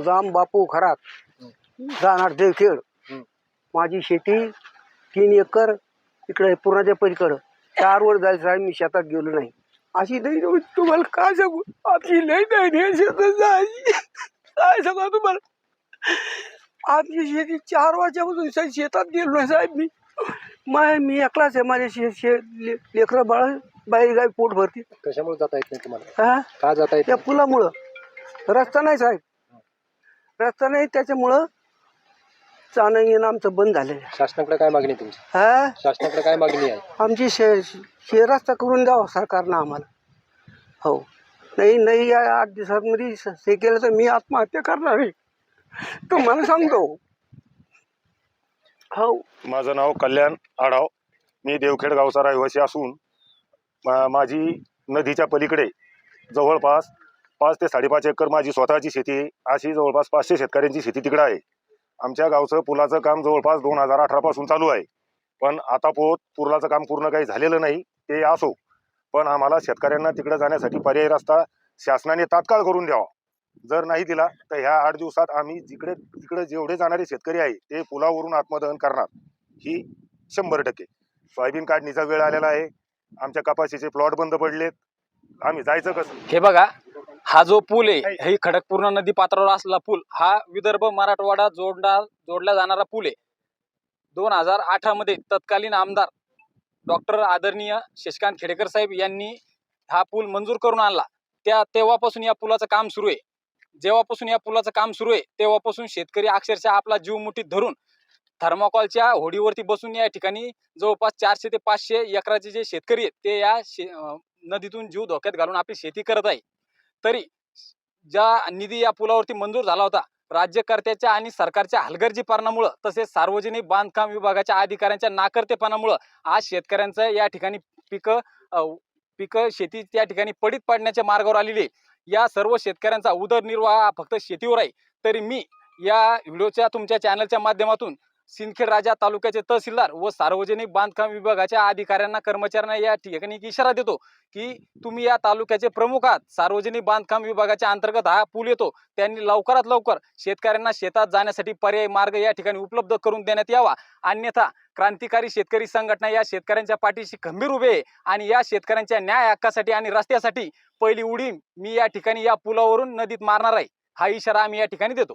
सुदाम बापू खरात जाणार देवखेड. माझी शेती तीन एकर इकडे पूर्णाच्या पलीकडं चार वर जायचं आहे मी शेतात गेलो नाही. अशी नाही तुम्हाला काय सांगू? आमची लई नाही शेतात जायची. काय सांगा तुम्हाला? आमची शेती चार शे- शेतात गेलो नाही साहेब मी. माय मी एकलाच आहे माझ्या शे शे लेकरं बाळ बाहेर गावी पोट भरते कशामुळे जाता येत नाही तुम्हाला? हा? का जाता येत त्या? पुलामुळं. रस्ता नाही साहेब. रस्ता नाही त्याच्यामुळं जाणं येणं आमचं बंद झालेलं आहे. शासनाकडे काय मागणी आहे तुमची? हा? शासनाकडे काय मागणी आहे? आमची शे शे रस्ता करून द्यावा सरकारनं आम्हाला. हो. नाही नाही या आठ दिवसांमध्ये स- हे केलं तर मी आत्महत्या करणार आहे. तुम्हाला सांगतो. हो. माझं नाव कल्याण आढाव. मी देवखेड गावचा रहिवासी असून मा माझी नदीच्या पलीकडे जवळपास पाच ते साडेपाच एकर माझी स्वतःची शेती अशी जवळपास पाचशे शेतकऱ्यांची शेती तिकडं आहे. आमच्या गावचं पुलाचं काम जवळपास दोन हजार अठरापासून चालू आहे. पण आता पोत पुलाचं काम पूर्ण काही झालेलं नाही ते असो. पण आम्हाला शेतकऱ्यांना तिकडं जाण्यासाठी पर्यायी रस्ता शासनाने तात्काळ करून द्यावा. जर नाही दिला तर ह्या आठ दिवसात आम्ही जिकडे तिकडे जेवढे जाणारे शेतकरी आहे ते पुलावरून आत्मदहन करणार. ही शंभर टक्के. सोयाबीन काढणीचा वेळ आलेला आहे. आमच्या कपाशीचे प्लॉट बंद पडलेत. आम्ही जायचं कसं? हे बघा हा जो पूल आहे ही खडकपूर्ण नदी पात्रावर असलेला पूल हा विदर्भ मराठवाडा जोडणार जोडला जाणारा पूल आहे. दोन हजार अठरा मध्ये तत्कालीन आमदार डॉक्टर आदरणीय शशिकांत खेडेकर साहेब यांनी हा पूल मंजूर करून आणला. त्या तेव्हापासून या पुलाचं काम सुरू आहे. जेव्हापासून या पुलाचं काम सुरू आहे तेव्हापासून शेतकरी अक्षरशः आपला जीव मुठीत धरून थर्माकॉलच्या होडीवरती बसून या ठिकाणी जवळपास चारशे ते पाचशे एकराचे जे शेतकरी आहेत ते या शे नदीतून जीव धोक्यात घालून आपली शेती करत आहे. तरी ज्या निधी या पुलावरती मंजूर झाला होता राज्यकर्त्याच्या आणि सरकारच्या हलगर्जीपणामुळं तसेच सार्वजनिक बांधकाम विभागाच्या अधिकाऱ्यांच्या नाकर्तेपणामुळं आज शेतकऱ्यांचं या ठिकाणी पिकं पिकं शेती त्या ठिकाणी पडीत पाडण्याच्या मार्गावर आलेली या सर्व शेतकऱ्यांचा उदरनिर्वाह फक्त शेतीवर आहे. तरी मी या व्हिडिओच्या तुमच्या चॅनलच्या माध्यमातून सिंदखेड राजा तालुक्याचे तहसीलदार व सार्वजनिक बांधकाम विभागाच्या अधिकाऱ्यांना कर्मचाऱ्यांना या ठिकाणी इशारा देतो की तुम्ही या तालुक्याचे प्रमुख आहात. सार्वजनिक बांधकाम विभागाच्या अंतर्गत हा पूल येतो. त्यांनी लवकरात लवकर शेतकऱ्यांना शेतात जाण्यासाठी पर्यायी मार्ग या ठिकाणी उपलब्ध करून देण्यात यावा. अन्यथा क्रांतिकारी शेतकरी संघटना या शेतकऱ्यांच्या पाठीशी खंबीर उभे आहे आणि या शेतकऱ्यांच्या न्याय हक्कासाठी आणि रस्त्यासाठी पहिली उडी मी या ठिकाणी या पुलावरून नदीत मारणार आहे. हा इशारा आम्ही या ठिकाणी देतो.